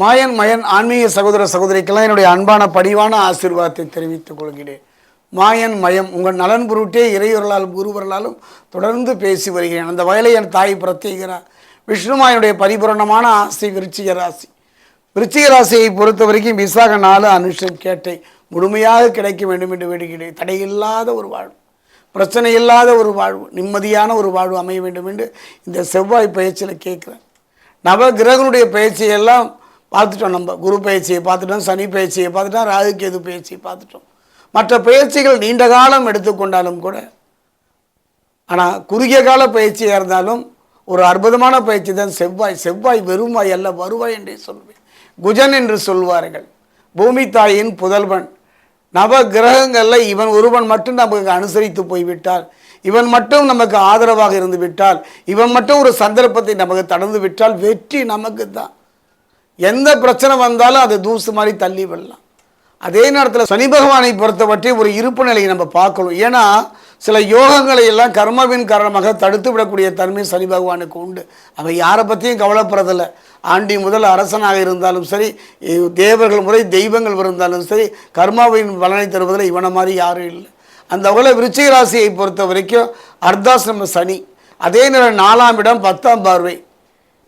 மாயன் மயன் ஆன்மீக சகோதர சகோதரிக்கெல்லாம் என்னுடைய அன்பான படிவான ஆசீர்வாதத்தை தெரிவித்துக் கொள்கிறேன். மாயன் மயம் உங்கள் நலன் பொருட்டே இறையொருளாலும் குருவர்களாலும் தொடர்ந்து பேசி வருகிறேன். அந்த வயலை என் தாய் பிரத்யேகிறார் விஷ்ணுமாயனுடைய பரிபூரணமான ஆசை விருச்சிக ராசி. விருச்சிக ராசியை பொறுத்த வரைக்கும் விசாக நாலு அனுஷம் கேட்டை முழுமையாக கிடைக்க வேண்டும் என்று வேண்டுகிறேன். தடையில்லாத ஒரு வாழ்வு பிரச்சனை இல்லாத ஒரு வாழ்வு நிம்மதியான ஒரு வாழ்வு அமைய வேண்டும் என்று இந்த செவ்வாய் பயிற்சியில் கேட்குறேன். நவ கிரகனுடைய பயிற்சியெல்லாம் பார்த்துட்டோம் நம்ம குரு பயிற்சியை பார்த்துட்டோம் சனி பயிற்சியை பார்த்துட்டோம் ராகு கேது பயிற்சியை பார்த்துட்டோம். மற்ற பயிற்சிகள் நீண்ட காலம் எடுத்துக்கொண்டாலும் கூட ஆனால் குறுகிய கால பயிற்சியாக இருந்தாலும் ஒரு அற்புதமான பயிற்சி தான் செவ்வாய். செவ்வாய் வெறுமாய் அல்ல வருவாய் என்றே சொல்வேன். குஜன் என்று சொல்வார்கள். பூமி தாயின் புதல்வன். நவ கிரகங்களில் இவன் ஒருவன் மட்டும் நமக்கு அனுசரித்து போய்விட்டால் இவன் மட்டும் நமக்கு ஆதரவாக இருந்து விட்டால் இவன் மட்டும் ஒரு சந்தர்ப்பத்தை நமக்கு தடந்து விட்டால் வெற்றி நமக்கு தான். எந்த பிரச்சனை வந்தாலும் அதை தூசு மாதிரி தள்ளி விடலாம். அதே நேரத்தில் சனி பகவானை பொறுத்தவற்றை ஒரு இருப்பு நிலையை நம்ம பார்க்கணும். ஏன்னா சில யோகங்களை எல்லாம் கர்மவின் காரணமாக தடுத்து விடக்கூடிய தன்மை சனி பகவானுக்கு உண்டு. அவன் யாரை பற்றியும் கவலைப்படுறதில்ல. ஆண்டி முதல் அரசனாக இருந்தாலும் சரி தேவர்கள் முறை தெய்வங்கள் இருந்தாலும் சரி கர்மாவின் பலனை தருவதில் இவனை மாதிரி யாரும் இல்லை. அந்த வகையில் விருச்சிக ராசியை பொறுத்த வரைக்கும் அர்த்தாசிரம சனி. அதே நேரம் நாலாம் இடம் பத்தாம் பார்வை.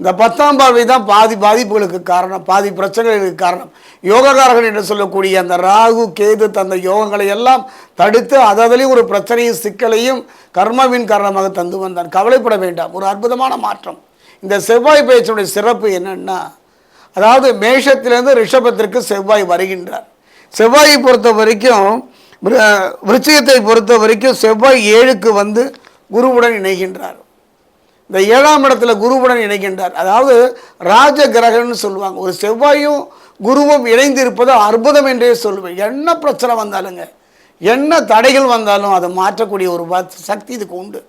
இந்த பத்தாம் பார்வை தான் பாதி பாதிப்புகளுக்கு காரணம் பாதி பிரச்சனைகளுக்கு காரணம். யோகக்காரர்கள் என்று சொல்லக்கூடிய அந்த ராகு கேது தந்த யோகங்களை எல்லாம் தடுத்து அததிலையும் ஒரு பிரச்சனையும் சிக்கலையும் கர்மாவின் காரணமாக தந்து வந்தான். கவலைப்பட வேண்டாம் ஒரு அற்புதமான மாற்றம். இந்த செவ்வாய் பயிற்சியுடைய சிறப்பு என்னன்னா அதாவது மேஷத்திலிருந்து ரிஷபத்திற்கு செவ்வாய் வருகின்றார். செவ்வாயை பொறுத்த வரைக்கும் விருச்சிகத்தை பொறுத்த வரைக்கும் செவ்வாய் ஏழுக்கு வந்து குருவுடன் இணைகின்றார். இந்த ஏழாம் இடத்துல குருவுடன் இணைகின்றார். அதாவது ராஜ கிரகம்னு சொல்லுவாங்க. ஒரு செவ்வாயும் குருவும் இணைந்து இருப்பது அற்புதம் என்றே சொல்லுவேன். என்ன பிரச்சனை வந்தாலுங்க என்ன தடைகள் வந்தாலும் அதை மாற்றக்கூடிய ஒரு வ- சக்தி இதுக்கு உண்டு.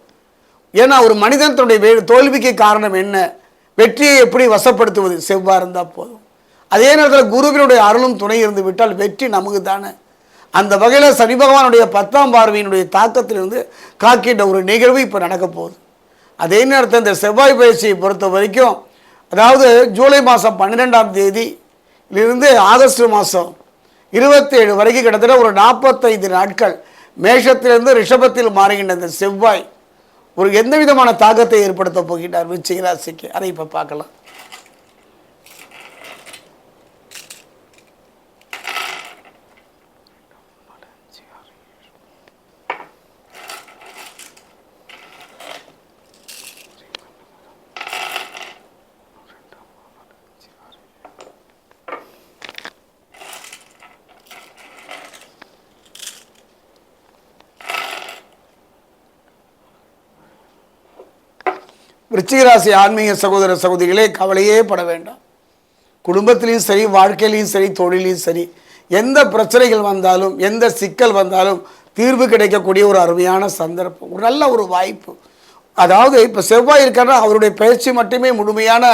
ஏன்னா ஒரு மனிதன் வே தோல்விக்கு காரணம் என்ன? வெற்றியை எப்படி வசப்படுத்துவது? செவ்வாய் இருந்தால் போதும். அதே நேரத்தில் குருவினுடைய அருளும் துணை இருந்து விட்டால் வெற்றி நமக்கு தானே. அந்த வகையில் சனி பகவானுடைய பத்தாம் பார்வையினுடைய தாக்கத்திலிருந்து காக்கின்ற ஒரு நிகழ்வு இப்போ நடக்க போகுது. அதே நேரத்தில் இந்த செவ்வாய் பயிற்சியை பொறுத்த வரைக்கும் அதாவது ஜூலை மாதம் பன்னிரெண்டாம் தேதியிலிருந்து ஆகஸ்ட் மாதம் இருபத்தேழு வரைக்கும் கிட்டத்தட்ட ஒரு நாற்பத்தைந்து நாட்கள் மேஷத்திலிருந்து ரிஷபத்தில் மாறுகின்ற இந்த செவ்வாய் ஒரு எந்த விதமான தாக்கத்தை ஏற்படுத்த போகின்றார் விருச்சிக ராசிக்கு? அதை இப்போ பார்க்கலாம். விருச்சிகராசி ஆன்மீக சகோதர சகோதரிகளே கவலையே பட வேண்டாம். குடும்பத்திலையும் சரி வாழ்க்கையிலையும் சரி தொழிலையும் சரி எந்த பிரச்சனைகள் வந்தாலும் எந்த சிக்கல் வந்தாலும் தீர்வு கிடைக்கக்கூடிய ஒரு அருமையான சந்தர்ப்பம் ஒரு நல்ல ஒரு வாய்ப்பு. அதாவது இப்போ செவ்வாய் இருக்காருன்னா அவருடைய பயிற்சி மட்டுமே முழுமையான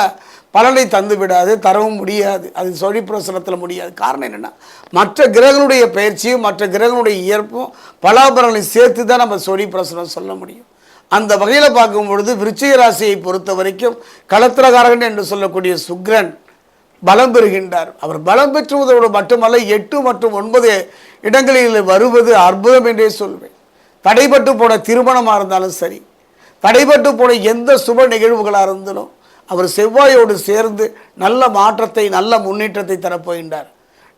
பலனை தந்து விடாது தரவும் முடியாது. அது சொழி பிரசனத்தில் முடியாது. காரணம் என்னென்னா மற்ற கிரகங்களுடைய பயிற்சியும் மற்ற கிரகங்களுடைய இயற்பும் பலாபலனை சேர்த்து தான் நம்ம சொழி பிரசனம் சொல்ல முடியும். அந்த வகையில் பார்க்கும் பொழுது விருச்சிக ராசியை பொறுத்த வரைக்கும் களத்திரகாரகன் என்று சொல்லக்கூடிய சுக்ரன் பலம் பெறுகின்றார். அவர் பலம் பெற்றுவதோடு மட்டுமல்ல எட்டு மற்றும் ஒன்பது இடங்களில் வருவது அற்புதம் என்றே சொல்வேன். தடைபட்டு போன திருமணமாக இருந்தாலும் சரி தடைபட்டு போன எந்த சுப நிகழ்வுகளாக இருந்தாலும் அவர் செவ்வாயோடு சேர்ந்து நல்ல மாற்றத்தை நல்ல முன்னேற்றத்தை தரப்போகின்றார்.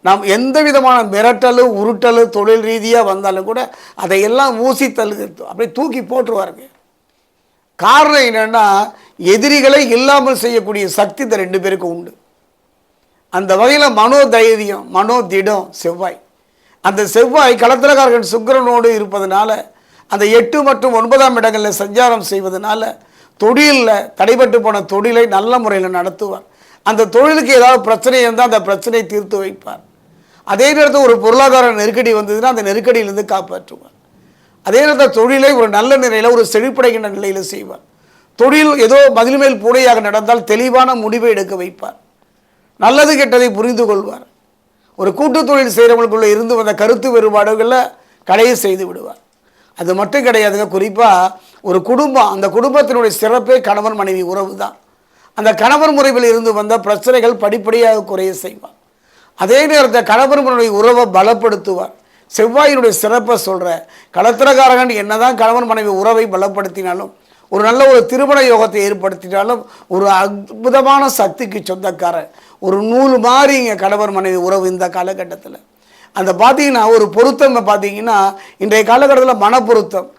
நாம் எந்த விதமான மிரட்டலு உருட்டலு தொழில் ரீதியாக வந்தாலும் கூட அதையெல்லாம் ஊசி தள்ளு அப்படியே தூக்கி போட்டுருவாருங்க. காரணம் என்னென்னா எதிரிகளை இல்லாமல் செய்யக்கூடிய சக்தி இந்த ரெண்டு பேருக்கும் உண்டு. அந்த வகையில் மனோ தைரியம் மனோ திடம் செவ்வாய். அந்த செவ்வாய் கலத்திரக்காரர்கள் சுக்கிரனோடு இருப்பதனால அந்த எட்டு மற்றும் ஒன்பதாம் இடங்களில் சஞ்சாரம் செய்வதனால தொழிலில் தடைபட்டு போன தொழிலை நல்ல முறையில் நடத்துவார். அந்த தொழிலுக்கு ஏதாவது பிரச்சனை இருந்தால் அந்த பிரச்சனையை தீர்த்து வைப்பார். அதே நேரத்தில் ஒரு பொருளாதார நெருக்கடி வந்ததுன்னா அந்த நெருக்கடியிலிருந்து காப்பாற்றுவார். அதே நேரத்தில் தொழிலை ஒரு நல்ல நிலையில் ஒரு செழிப்படைகின்ற நிலையில் செய்வார். தொழில் ஏதோ மதில் மேல் பூடையாக நடந்தால் தெளிவான முடிவை எடுக்க வைப்பார். நல்லது கெட்டதை புரிந்து கொள்வார். ஒரு கூட்டு தொழில் செய்கிறவங்களுக்குள்ள இருந்து வந்த கருத்து வேறுபாடுகளில் கடையை செய்து விடுவார். அது மட்டும் கிடையாதுங்க குறிப்பாக ஒரு குடும்பம் அந்த குடும்பத்தினுடைய சிறப்பே கணவன் மனைவி உறவு தான். அந்த கணவர் முறையில் இருந்து வந்த பிரச்சனைகள் படிப்படியாக குறைய செய்வார். அதே நேரத்தில் கணவர் முறை உறவை பலப்படுத்துவார். செவ்வாயினுடைய சிறப்பை சொல்கிற களத்திரக்காரகன் என்னதான் கணவன் மனைவி உறவை பலப்படுத்தினாலும் ஒரு நல்ல ஒரு திருமண யோகத்தை ஏற்படுத்தினாலும் ஒரு அற்புதமான சக்திக்கு சொந்தக்காரன் ஒரு நூல் மாதிரி இங்கே கணவர் மனைவி உறவு இந்த காலகட்டத்தில். அந்த பார்த்தீங்கன்னா ஒரு பொருத்தம் பார்த்தீங்கன்னா இன்றைய காலகட்டத்தில் மனப்பொருத்தம்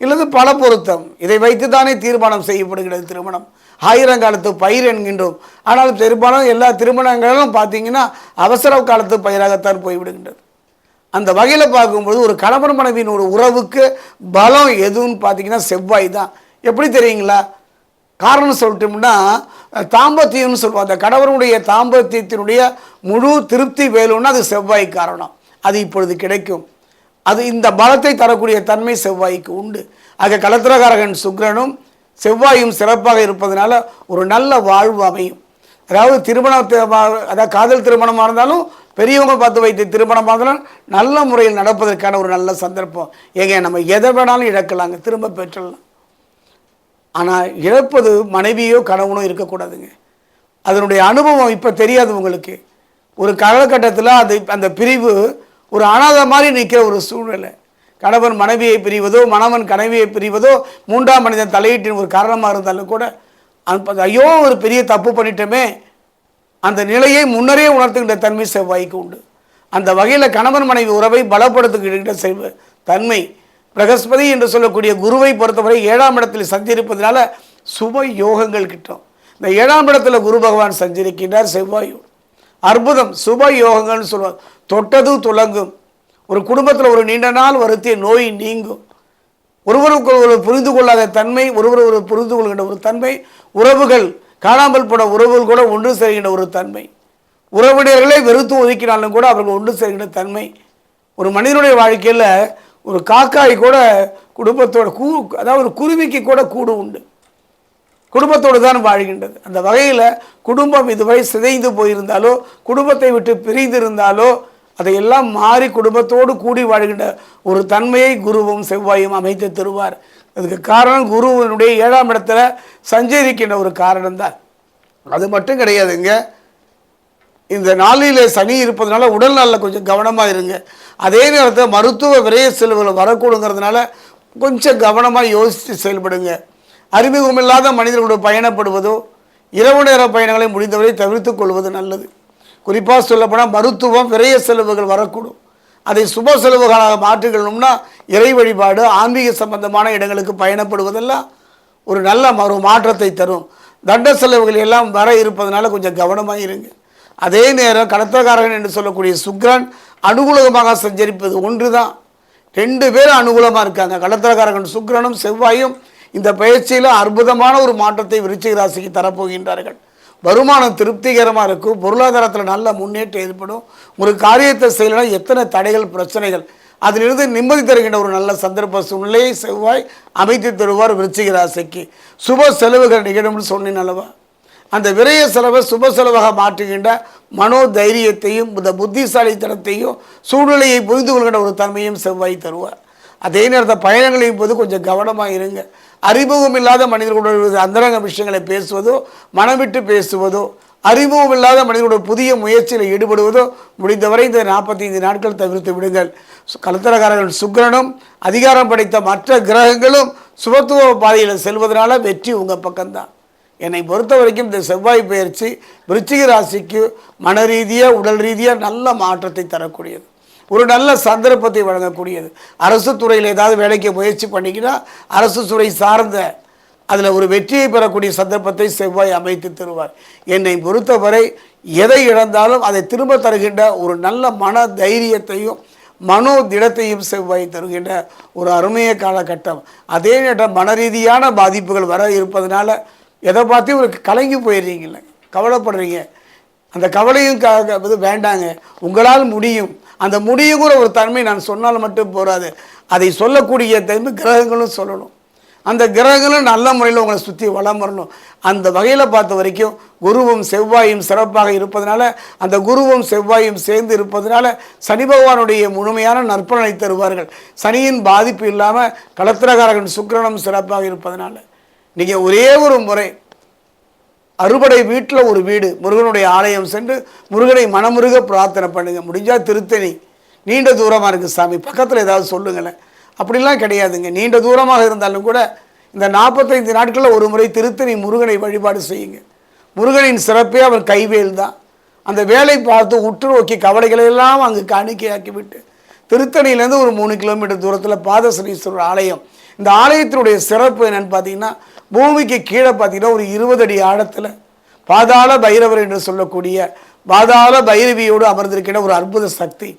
இல்லது பல பொருத்தம் இதை வைத்து தானே தீர்மானம் செய்யப்படுகிறது திருமணம். ஆயிரங்காலத்து பயிர் என்கின்றோம். ஆனால் பெரும்பாலும் எல்லா திருமணங்களும் பார்த்தீங்கன்னா அவசர காலத்து பயிராகத்தான் போய்விடுகின்றது. அந்த வகையில் பார்க்கும்போது ஒரு கணவன் மனைவியின் ஒரு உறவுக்கு பலம் எதுன்னு பார்த்தீங்கன்னா செவ்வாய் தான். எப்படி தெரியுங்களா? காரணம் சொல்லிட்டோம்னா தாம்பத்தியம்னு சொல்லுவோம். அந்த கணவனுடைய தாம்பத்தியத்தினுடைய முழு திருப்தி வேலும்னா அது செவ்வாய் காரணம். அது இப்பொழுது கிடைக்கும். அது இந்த பலத்தை தரக்கூடிய தன்மை செவ்வாய்க்கு உண்டு. ஆக கலத்திரகாரகன் சுக்ரனும் செவ்வாயும் சிறப்பாக இருப்பதனால ஒரு நல்ல வாழ்வு அமையும். அதாவது திருமணத்தை அதாவது காதல் திருமணமாக இருந்தாலும் பெரியவங்க பார்த்து வைத்து திருமணம் இருந்தாலும் நல்ல முறையில் நடப்பதற்கான ஒரு நல்ல சந்தர்ப்பம். ஏங்க நம்ம எதை வேணாலும் இழக்கலாங்க. திரும்ப பெற்றலாம். ஆனால் இழப்பது மனைவியோ கணவனோ இருக்கக்கூடாதுங்க. அதனுடைய அனுபவம் இப்போ தெரியாது உங்களுக்கு. ஒரு காலகட்டத்தில் அது அந்த பிரிவு ஒரு அனாதை மாதிரி நிற்கிற ஒரு சூழ்நிலை. கணவன் மனைவியை பிரிவதோ மணவன் கனவியை பிரிவதோ மூன்றாம் மனிதன் தலையீட்டின் ஒரு காரணமாக இருந்தாலும் கூட ஐயோ ஒரு பெரிய தப்பு பண்ணிட்டோமே அந்த நிலையை முன்னரே உணர்த்துகின்ற தன்மை செவ்வாய்க்கு உண்டு. அந்த வகையில் கணவன் மனைவி உறவை பலப்படுத்துகின்ற செல்வ தன்மை. பிரகஸ்பதி என்று சொல்லக்கூடிய குருவை பொறுத்தவரை ஏழாம் இடத்தில் சஞ்சரிப்பதனால சுப யோகங்கள் கிட்டும். இந்த ஏழாம் இடத்துல குரு பகவான் சஞ்சரிக்கின்றார் செவ்வாயோடு. அற்புதம் சுப யோகங்கள்னு சொல்லுவார் தொட்டது துலங்கும். ஒரு குடும்பத்தில் ஒரு நீண்ட நாள் வருத்திய நோய் நீங்கும். ஒருவருக்கு ஒரு புரிந்து கொள்ளாத தன்மை ஒருவர் ஒரு புரிந்து கொள்கின்ற ஒரு தன்மை உறவுகள் காணாமல் போன உறவுகள் கூட ஒன்று சேர்கின்ற ஒரு தன்மை. உறவினர்களை வெறுத்து ஒதுக்கினாலும் கூட அவர்கள் ஒன்று சேர்கின்ற தன்மை. ஒரு மனிதனுடைய வாழ்க்கையில் ஒரு காக்காய் கூட குடும்பத்தோட கூ அதாவது ஒரு குருவிக்கு கூட கூடு உண்டு. குடும்பத்தோடு தான் வாழ்கின்றது. அந்த வகையில் குடும்பம் இதுவரை சிதைந்து போயிருந்தாலோ குடும்பத்தை விட்டு பிரிந்திருந்தாலோ அதையெல்லாம் மாறி குடும்பத்தோடு கூடி வாழ்கின்ற ஒரு தன்மையை குருவும் செவ்வாயும் அமைத்து தருவார். அதுக்கு காரணம் குருவினுடைய ஏழாம் இடத்துல சஞ்சரிக்கின்ற ஒரு காரணம்தான். அது மட்டும் கிடையாதுங்க. இந்த நாளில் சனி இருப்பதனால உடல் நலில் கொஞ்சம் கவனமாக இருங்க. அதே நேரத்தில் மருத்துவ விரைய செலவுகள் வரக்கூடுங்கிறதுனால கொஞ்சம் கவனமாக யோசித்து செயல்படுங்க. அறிமுகமில்லாத மனிதர்களோடு பயணப்படுவதோ இரவு நேர பயணங்களை முடிந்தவரை தவிர்த்து கொள்வது நல்லது. குறிப்பாக சொல்லப்போனால் மருத்துவம் விரைய செலவுகள் வரக்கூடும். அதை சுப செலவுகளாக மாற்றிக்கணும்னா இறை வழிபாடு ஆன்மீக சம்பந்தமான இடங்களுக்கு பயணப்படுவதெல்லாம் ஒரு நல்ல ஒரு மாற்றத்தை தரும். தண்ட செலவுகள் எல்லாம் வர இருப்பதனால கொஞ்சம் கவனமாக இருங்க. அதே நேரம் கடத்தக்காரகன் என்று சொல்லக்கூடிய சுக்ரன் அனுகூலமாக சஞ்சரிப்பது ஒன்று தான் ரெண்டு பேரும் அனுகூலமாக இருக்காங்க. கடத்தக்காரகன் சுக்ரனும் செவ்வாயும் இந்த பயிற்சியில் அற்புதமான ஒரு மாற்றத்தை விருச்சிக ராசிக்கு தரப்போகின்றார்கள். வருமானம் திருப்திகரமாக இருக்கும். பொருளாதாரத்தில் நல்ல முன்னேற்றம் ஏற்படும். ஒரு காரியத்தை செய்யலாம் எத்தனை தடைகள் பிரச்சனைகள். அதிலிருந்து நிம்மதி தருகின்ற ஒரு நல்ல சந்தர்ப்ப சூழ்நிலையை செவ்வாய் அமைத்து தருவார் விருச்சிக ராசிக்கு. சுப செலவுகள் நிகழும்னு சொன்னேன் அல்லவா? அந்த விரைய செலவை சுப செலவாக மாற்றுகின்ற மனோ தைரியத்தையும் இந்த புத்திசாலித்தனத்தையும் சூழ்நிலையை புரிந்து கொள்கின்ற ஒரு தன்மையும் செவ்வாய் தருவார். அதே நேரத்தில் பயணங்களின் போது கொஞ்சம் கவனமாக இருங்க. அறிமுகம் இல்லாத மனிதர்களுடைய அந்தரங்க விஷயங்களை பேசுவதோ மனம் விட்டு பேசுவதோ அறிமுகம் இல்லாத மனிதனுடைய புதிய முயற்சியில் ஈடுபடுவதோ முடிந்தவரை இந்த நாற்பத்தைந்து நாட்கள் தவிர்த்து விடுங்கள். சு- கலத்தரகாரர்கள் சுக்கிரனும் அதிகாரம் படைத்த மற்ற கிரகங்களும் சுபத்துவ பாதையில் செல்வதனால வெற்றி உங்கள் பக்கம்தான். என்னை பொறுத்த வரைக்கும் இந்த செவ்வாய் பயிற்சி விருச்சிக ராசிக்கு மன ரீதியாக உடல் ரீதியாக நல்ல மாற்றத்தை தரக்கூடியது. ஒரு நல்ல சந்தர்ப்பத்தை வழங்கக்கூடியது. அரசு துறையில் ஏதாவது வேலைக்கு முயற்சி பண்ணிக்கினா அரசு துறை சார்ந்த அதில் ஒரு வெற்றியை பெறக்கூடிய சந்தர்ப்பத்தை செவ்வாய் அமைத்து தருவார். என்னை பொறுத்தவரை எதை இழந்தாலும் அதை திரும்ப தருகின்ற ஒரு நல்ல மன தைரியத்தையும் மனோ திடத்தையும் செவ்வாய் தருகின்ற ஒரு அருமைய காலகட்டம். அதே நேரம் மன ரீதியான பாதிப்புகள் வர இருப்பதனால எதை பார்த்து ஒரு கலங்கி போயிடுறீங்கள கவலைப்படுறீங்க. அந்த கவலையும் க இது வேண்டாங்க. உங்களால் முடியும். அந்த முடியும் கூட ஒரு தன்மை நான் சொன்னால் மட்டும் போராது அதை சொல்லக்கூடிய தன்மை கிரகங்களும் சொல்லணும். அந்த கிரகங்களும் நல்ல முறையில் உங்களை சுற்றி வளம் வரணும். அந்த வகையில் பார்த்த வரைக்கும் குருவும் செவ்வாயும் சிறப்பாக இருப்பதனால அந்த குருவும் செவ்வாயும் சேர்ந்து இருப்பதனால சனி பகவானுடைய முழுமையான நற்பலனை தருவார்கள். சனியின் பாதிப்பு இல்லாமல் கலத்திரகாரகன் சுக்கிரனும் சிறப்பாக இருப்பதனால. நீங்கள் ஒரே ஒரு முறை அறுபடை வீட்டில் ஒரு வீடு முருகனுடைய ஆலயம் சென்று முருகனை மனமுருக பிரார்த்தனை பண்ணுங்கள் முடிஞ்சால் திருத்தணி. நீண்ட தூரமாக இருக்குது சாமி. பக்கத்தில் ஏதாவது சொல்லுங்களேன். அப்படிலாம் கிடையாதுங்க. நீண்ட தூரமாக இருந்தாலும் கூட இந்த நாற்பத்தைந்து நாட்களில் ஒரு முறை திருத்தணி முருகனை வழிபாடு செய்யுங்க. முருகனின் சிறப்பே அவர் கைவேல் தான். அந்த வேலை பார்த்து உற்று நோக்கி கவலைகளை எல்லாம் அங்கு காணிக்கையாக்கி விட்டு திருத்தணியிலேருந்து ஒரு மூணு கிலோமீட்டர் தூரத்தில் பாதசனீஸ்வரர் ஆலயம். இந்த ஆலயத்தினுடைய சிறப்பு என்னென்னு பார்த்தீங்கன்னா பூமிக்கு கீழே பார்த்தீங்கன்னா ஒரு இருபது அடி ஆழத்தில் பாதாள பைரவர் என்று சொல்லக்கூடிய பாதாள பைரவியோடு அமர்ந்திருக்கிற ஒரு அற்புத சக்தி.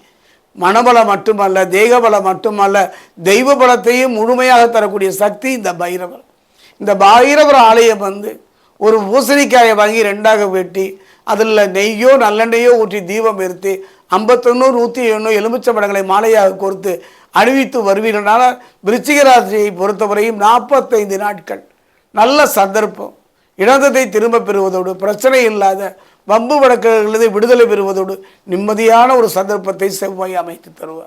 மனபலம் மட்டுமல்ல தேகபலம் மட்டுமல்ல தெய்வ பலத்தையும் முழுமையாக தரக்கூடிய சக்தி இந்த பைரவர். இந்த பைரவர் ஆலயம் வந்து ஒரு பூசணிக்காயை வாங்கி ரெண்டாக வெட்டி அதில் நெய்யோ நல்லெண்ணெயோ ஊற்றி தீபம் எடுத்து ஐம்பத்தொன்று நூற்றி ஒன்று எலுமிச்சை படங்களை மாலையாக கோர்த்து அணிவித்து வருவீர்களான விருச்சிகராசியை பொறுத்தவரையும் நாற்பத்தைந்து நாட்கள். நல்ல சந்தர்ப்பம். இழந்ததை திரும்ப பெறுவதோடு பிரச்சனை இல்லாத வம்பு வழக்குகளிலிருந்து விடுதலை பெறுவதோடு நிம்மதியான ஒரு சந்தர்ப்பத்தை செவ்வாய் அமைத்து தருவார்.